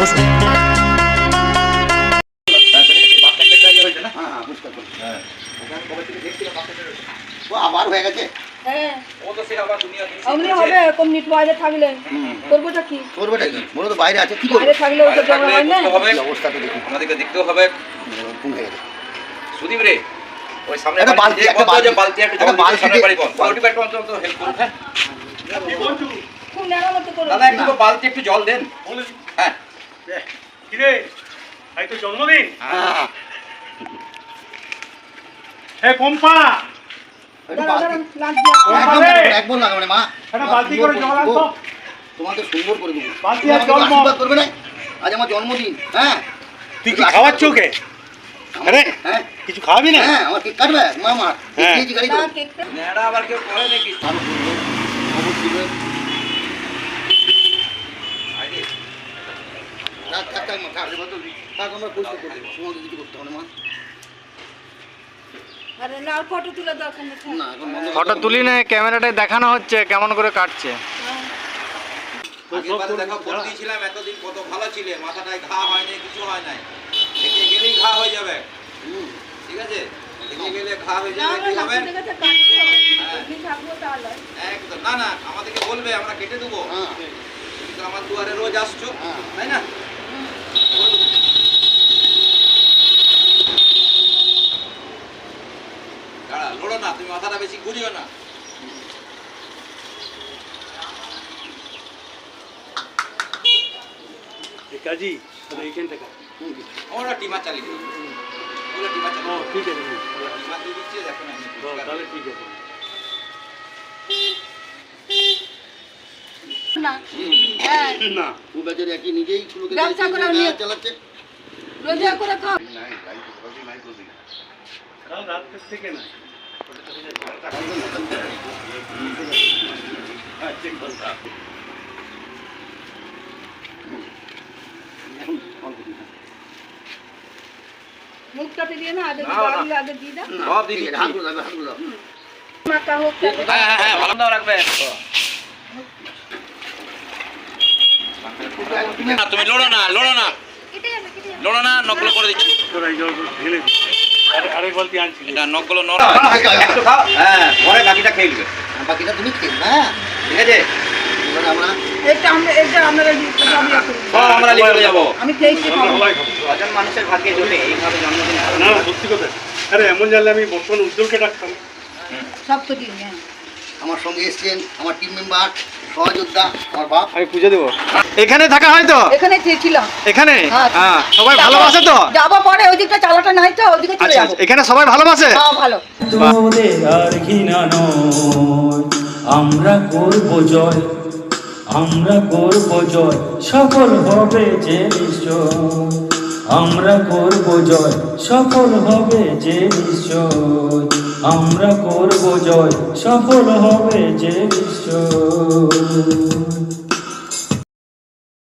বসুন হ্যাঁ হ্যাঁ আবার হয়ে গেছে হ্যাঁ। অমনি হবে কমিউনিট বাইরে থাকলে। করবোটা কি? করবেটা কি? বলো তো বাইরে আছে কি করবে? বাইরে থাকলে ওটা জমা হয় না? অবস্থা তো দেখি আমাদেরকে দেখতেও হবে। কোন গেছে। সুদীপ রে ওই সামনে একটা বালতি, একটা বালতি, বালতি একটা একটা বালতি সামনে বাড়ি বল বালতি একটু অন্তত হেল্প করুন। হ্যাঁ দাদা একটু বালতি একটু জল দেন। হ্যাঁ। কিরে আই তো জন্মদিন। হ্যাঁ। হে আনতো। তোমাকে সুন্দর করে দেবো বালতি তুমি আর আমাকে জল মগ। আশীর্বাদ করবে না। আজ আমার জন্মদিন হ্যাঁ? তুই কি খাওয়াচ্ছ ওকে? আরে হ্যাঁ? কিছু খাওয়াবি না? হ্যাঁ আমার কেক কাটবে? হ্যাঁ। গাড়ি আবার কেউ করে নাকি আরও করবে, খবর দিবে। আগে থাক, থাক, থাক, মা, থাক, থাক, আমরা পরিষ্কার করে তোমাকে কিছু করতে হবে মা। ফটো তুলে। না, এখন বন্ধ করে ফটো দাও। তুলি না ক্যামেরাটায় দেখানো হচ্ছে কেমন করে কাটছে হ্যাঁ। দিয়েছিলাম এতদিন কত ভালো ছিলে মাথাটায় ঘা হয় নাই কিছু হয় নাই দেখে গেলেই ঘা হয়ে যাবে ঠিক আছে দেখে গেলে ঘা হয়ে যাবে তাহলে। একদম না না আমাদেরকে বলবে আমরা কেটে দেবো হ্যাঁ, কিন্তু আমার দুয়ারে রোজ আসছো হ্যাঁ। তাই না লড়ো না তুমি মাথাটা বেশি ঘুরিও না কাজী এইখানটা। ওরা টিমার চালিয়ে দিই ঠিক আছে তাহলে ঠিক আছে না। হ্যাঁ, একই নিজেই চালাচ্ছে রোজা করে খাও। রাত থেকে না মুখটাতে দিয়ে না, আগে আগে দাও। সব। হোক হ্যাঁ হ্যাঁ হ্যাঁ ভালো দাও রাখবে। তুমি লড়ো না লড়ো না। লড়ো না নকল করে দিচ্ছি। আরেক বালতি আনছি। এটা একটু খাও। হ্যাঁ পরে বাকিটা খেয়ে নেবে। বাকিটা তুমি খেয়ে ঠিক আছে? এমন জানলে আমি বর্তমান উজ্জ্বলকে ডাকতাম। সব তো দিন হ্যাঁ। আমার সঙ্গে এসছেন আমার টিম মেম্বার সহযোদ্ধা আমার বাপ। আমি পুজো দেবো। এখানে থাকা হয় তো? এখানে চেয়েছিলাম। এখানে? হ্যাঁ। হ্যাঁ সবাই ভালোবাসে তো? যাব ওইদিকটা চালাটা নাই তো ওইদিকে চলে আচ্ছা যাব। এখানে সবাই ভালোবাসে হ্যাঁ ভালো। তোদের আর ঘৃণা নয় আমরা করব জয় আমরা করব জয় সফল হবে যে নিশ্চয়। আমরা করব জয় সফল হবে যে নিশ্চয়। আমরা করব জয় সফল হবে যে নিশ্চয়।